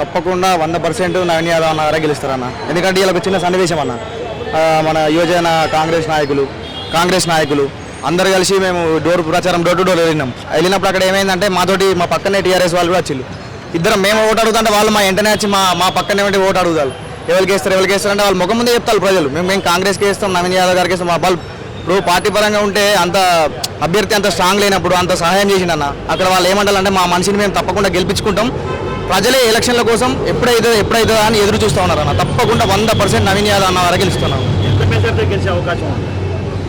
తప్పకుండా వంద పర్సెంట్ నవీన్ యాదవ్ అన్న గారే గెలుస్తారన్న. ఎందుకంటే వీళ్ళకి చిన్న సన్నివేశం అన్న. మన యువజన కాంగ్రెస్ నాయకులు కాంగ్రెస్ నాయకులు అందరు కలిసి మేము డోర్ ప్రచారం డోర్ టు డోర్ వెళ్ళినాం. వెళ్ళినప్పుడు అక్కడ ఏమైందంటే మాతోటి మా పక్కనే టీఆర్ఎస్ వాళ్ళు కూడా వచ్చిళ్ళు. ఇద్దరం మేము ఓటు అడుగుతుంటే వాళ్ళు మా వెంటనే వచ్చి మా మా పక్కనే ఉంటే ఓటు అడుగుతారు. ఎవరికి వేస్తారు ఎవరికి వేస్తారు అంటే వాళ్ళు ముఖం ముందే చెప్తారు ప్రజలు. మేము మేము కాంగ్రెస్కి వేస్తాం నవీన్ యాదవ్ గారికి వేస్తాం. మా వాళ్ళు ఇప్పుడు పార్టీ పరంగా ఉంటే అంత అభ్యర్థి అంత స్ట్రాంగ్ లేనప్పుడు అంత సహాయం చేసిండన్న. అక్కడ వాళ్ళు ఏమంటారంటే మా మనిషిని మేము తప్పకుండా గెలిపించుకుంటాం. ప్రజలే ఎలక్షన్ల కోసం ఎప్పుడైతే ఎప్పుడైతే అని ఎదురు చూస్తూ ఉన్నారన్న తప్పకుండా వంద పర్సెంట్ నవీన్ యాదవ్ అన్న వరకు గెలుస్తున్నాం గెలిచే అవకాశం ఉంది.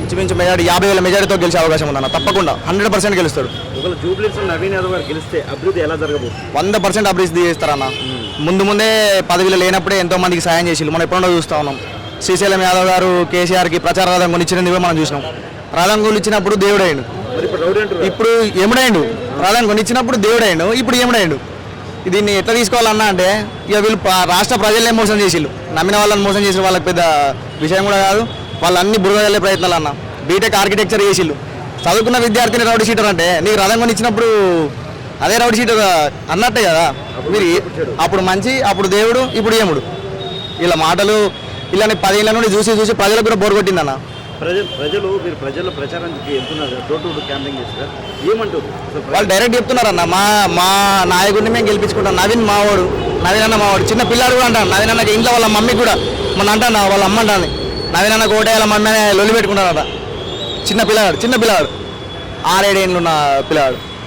ఇంచుమించు మెజార్టీ యాభై వేల మెజార్టీతో గెలిచే అవకాశం ఉందన్న తప్పకుండా హండ్రెడ్ పర్సెంట్ గెలుస్తాడు. ఒకవేళ జూబ్లీస్ నవీన్ యాదవ్ గారు గెలిస్తే అభివృద్ధి ఎలా జరగబోతుంది? వంద పర్సెంట్ అభివృద్ధి చేస్తారన్న. ముందు ముందే పదవిలో లేనప్పుడే ఎంతో మందికి సాయం చేసి మనం ఎప్పుడో చూస్తూ ఉన్నాం. శ్రీశైలం యాదవ్ గారు కేసీఆర్కి ప్రచార రథం కొనిచ్చినది మనం చూసినాం. రథం కొనిచ్చినప్పుడు దేవుడైండు ఇప్పుడు ఎముడైండు రథం కొనిచ్చినప్పుడు దేవుడైండు ఇప్పుడు ఎముడైండు దీన్ని ఎట్లా తీసుకోవాలన్నా అంటే ఇక వీళ్ళు రాష్ట్ర ప్రజలనే మోసం చేసిళ్ళు. నమ్మిన వాళ్ళని మోసం చేసిన వాళ్ళకి పెద్ద విషయం కూడా కాదు. వాళ్ళు అన్ని బురద వెళ్ళే ప్రయత్నాలు అన్న బీటెక్ ఆర్కిటెక్చర్ చేసిళ్ళు. చదువుకున్న విద్యార్థిని రౌడీ షీటర్ అంటే నీకు రథం కొనిచ్చినప్పుడు అదే రౌడీ షీటర్ అన్నట్టే కదా? మీరు అప్పుడు మంచి అప్పుడు దేవుడు ఇప్పుడు ఏముడు? ఇలా మాటలు ఇలాని పదేళ్ళ నుండి చూసి చూసి ప్రజలకు కూడా బోర్ కొట్టిందన్న. ప్రజలు ప్రజలు మీరు ప్రజల ప్రచారానికి వెళ్తున్నారు. డోర్ టు డోర్ క్యాంపింగ్ చేస్తారు ఏమంటారు? వాళ్ళు డైరెక్ట్ చెప్తున్నారన్న. మా మా నాయకుడిని మేము గెలిపించుకుంటాం. నవీన్ మావాడు నవీన్ అన్న మావాడు. చిన్న పిల్లాడు కూడా అంటాను నవీన్ అన్నకి ఇంట్లో వాళ్ళ మమ్మీ కూడా మన అంటాను వాళ్ళ అమ్మ అంటాను నవీన్ అన్న కోటేయాల మమ్మీ అనే లొల్లి పెట్టుకుంటారట. చిన్న పిల్లగాడు చిన్న పిల్లగాడు ఆరేడేళ్ళు ఉన్న పిల్లగాడు